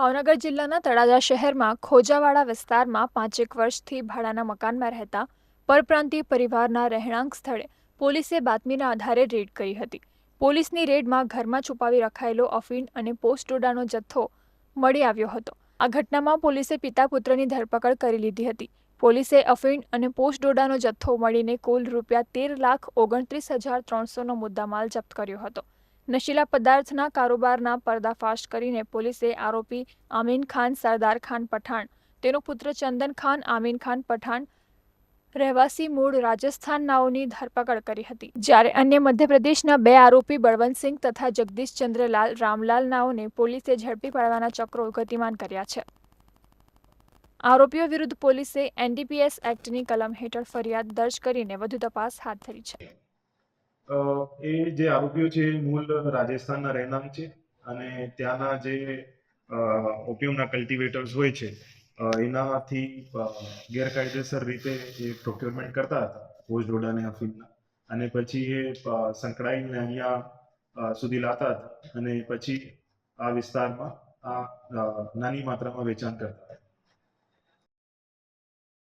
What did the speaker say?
ભાવનગર જિલ્લાના તળાજા શહેરમાં ખોજાવાડા વિસ્તારમાં પાંચેક વર્ષથી ભાડાના મકાનમાં રહેતા પરપ્રાંતીય પરિવારના રહેણાંક સ્થળે પોલીસે બાતમીના આધારે રેડ કરી હતી. પોલીસની રેડમાં ઘરમાં છુપાવી રખાયેલો અફીણ અને પોસ્ટ ડોડાનો જથ્થો મળી આવ્યો હતો. આ ઘટનામાં પોલીસે પિતા પુત્રની ધરપકડ કરી લીધી હતી. પોલીસે અફીણ અને પોસ્ટ ડોડાનો જથ્થો મળીને કુલ રૂપિયા તેર લાખ ઓગણત્રીસ હજાર ત્રણસોનો મુદ્દામાલ જપ્ત કર્યો હતો. નશીલા પદાર્થના કારોબારના પર્દાફાશ કરીને પોલીસે આરોપી આમીન ખાન, સરદાર ખાન પઠાણ, તેનો પુત્ર ચંદન ખાન, આમીન ખાન પઠાણ રહેવાસી મૂળ રાજસ્થાનનાઓની ધરપકડ કરી હતી. જ્યારે અન્ય મધ્યપ્રદેશના બે આરોપી બળવંતસિંહ તથા જગદીશ ચંદ્રલાલ, રામલાલ નાઓને પોલીસે ઝડપી પાડવાના ચક્રો ગતિમાન કર્યા છે. આરોપીઓ વિરુદ્ધ પોલીસે એનડીપીએસ એક્ટની કલમ હેઠળ ફરિયાદ દર્જ કરીને વધુ તપાસ હાથ ધરી છે. એ જે આરોપીઓ છે મૂળ રાજસ્થાનના રહેનામ છે અને ત્યાંના જે ઓપિયમના કલ્ટિવેટર્સ હોય છે એનાથી ગેરકાયદેસર રીતે એ પ્રોક્યોરમેન્ટ કરતા હતા ભોજ રોડા અને અફીણના અને પછી એ સંકળાઈને અહીંયા સુધી લાવતા હતા અને પછી આ વિસ્તારમાં આ નાની માત્રામાં વેચાણ કરતા હતા.